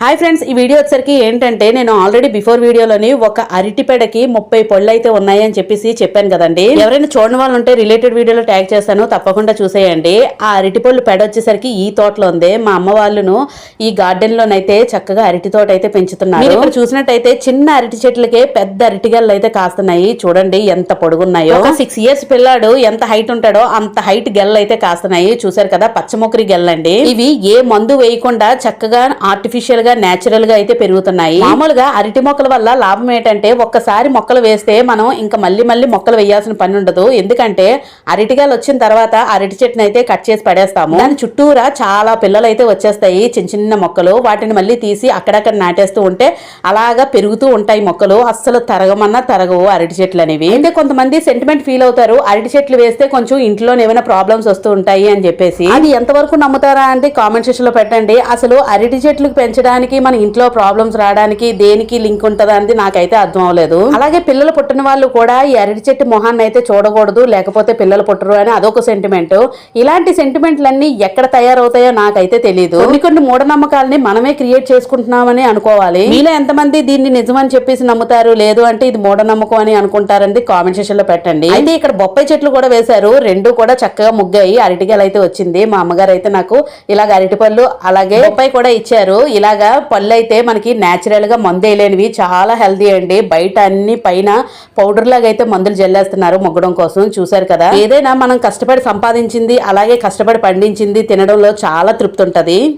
Hi friends ఈ video వచ్చేసరికి ఏంటంటే నేను ఆల్రెడీ బిఫోర్ వీడియోలోని ఒక అరటిపెడకి ముప్పై పళ్ళు అయితే ఉన్నాయని చెప్పేసి చెప్పాను కదండి. ఎవరైనా చూడని వాళ్ళు ఉంటే రిలేటెడ్ వీడియోలో ట్యాగ్ చేస్తాను తప్పకుండా చూసేయండి. ఆ అరటి పళ్ళు పెడ వచ్చేసరికి ఈ తోటలో ఉంది. మా అమ్మ వాళ్ళును ఈ గార్డెన్ లోనైతే చక్కగా అరటి తోట అయితే పెంచుతున్నారు. ఇక్కడ చూసినట్టయితే చిన్న అరటి చెట్లకే పెద్ద అరటిగళ్ళు అయితే కాస్తున్నాయి. చూడండి ఎంత పొడుగున్నాయో. ఒక సిక్స్ ఇయర్స్ పిల్లాడు ఎంత హైట్ ఉంటాడో అంత హైట్ గెల్లలు అయితే కాస్తున్నాయి. చూసారు కదా పచ్చమొక్కరి గెల్లండి. ఇవి ఏ మందు వేయకుండా చక్కగా ఆర్టిఫిషియల్ గా నేచురల్గా అయితే పెరుగుతున్నాయి. మామూలుగా అరటి మొక్కల వల్ల లాభం ఏంటంటే ఒక్కసారి మొక్కలు వేస్తే మనం ఇంకా మళ్ళీ మళ్ళీ మొక్కలు వేయాల్సిన పని ఉండదు. ఎందుకంటే అరటిగాలు వచ్చిన తర్వాత అరటి చెట్టుని అయితే కట్ చేసి పడేస్తాము. దాని చుట్టూరా చాలా పిల్లలు అయితే వచ్చేస్తాయి చిన్న చిన్న మొక్కలు. వాటిని మళ్ళీ తీసి అక్కడక్కడ నాటేస్తూ ఉంటే అలాగా పెరుగుతూ ఉంటాయి మొక్కలు. అస్సలు తరగమన్నా తరగవు అరటి చెట్లు అనేవి. అయితే కొంతమంది సెంటిమెంట్ ఫీల్ అవుతారు. అరటి చెట్లు వేస్తే కొంచెం ఇంట్లో ఏమైనా ప్రాబ్లమ్స్ వస్తూ ఉంటాయి అని చెప్పేసి. అది ఎంతవరకు నమ్ముతారా అంటే కామెంట్ సెక్షన్లో పెట్టండి. అసలు అరటి చెట్లు పెంచడానికి మన ఇంట్లో ప్రాబ్లమ్స్ రావడానికి దేనికి లింక్ ఉంటుంది అనేది నాకైతే అర్థం అవ్వలేదు. అలాగే పిల్లలు పుట్టిన వాళ్ళు కూడా ఈ అరటి చెట్టు మొహాన్ని అయితే చూడకూడదు లేకపోతే పిల్లలు పుట్టరు అని అదొక సెంటిమెంట్ ఇలాంటి సెంటిమెంట్లన్నీ ఎక్కడ తయారవుతాయో నాకైతే తెలియదు కొన్ని కొన్ని మూఢనమ్మకాలని మనమే క్రియేట్ చేసుకుంటున్నామని అనుకోవాలి. మీలో ఎంతమంది దీన్ని నిజమని చెప్పేసి నమ్ముతారు లేదు అంటే ఇది మూఢనమ్మకం అని అనుకుంటారని కామెంట్ సెక్షన్లో పెట్టండి. అయితే ఇక్కడ బొప్పాయి చెట్లు కూడా వేశారు రెండు కూడా చక్కగా ముగ్గాయి. అరటికాయలు అయితే వచ్చింది. మా అమ్మగారు అయితే నాకు ఇలాగ అరటిపళ్ళు అలాగే బొప్పాయి కూడా ఇచ్చారు. ఇలాగా పళ్ళు అయితే మనకి నేచురల్గా చాలా హెల్దీ అండి. బయట అన్ని పైన పౌడర్ లాగా అయితే మందులు జల్లేస్తున్నారు మొగ్గడం కోసం. చూసారు కదా? ఏదైనా మనం కష్టపడి సంపాదించింది అలాగే కష్టపడి పండించింది తినడంలో చాలా తృప్తి ఉంటది.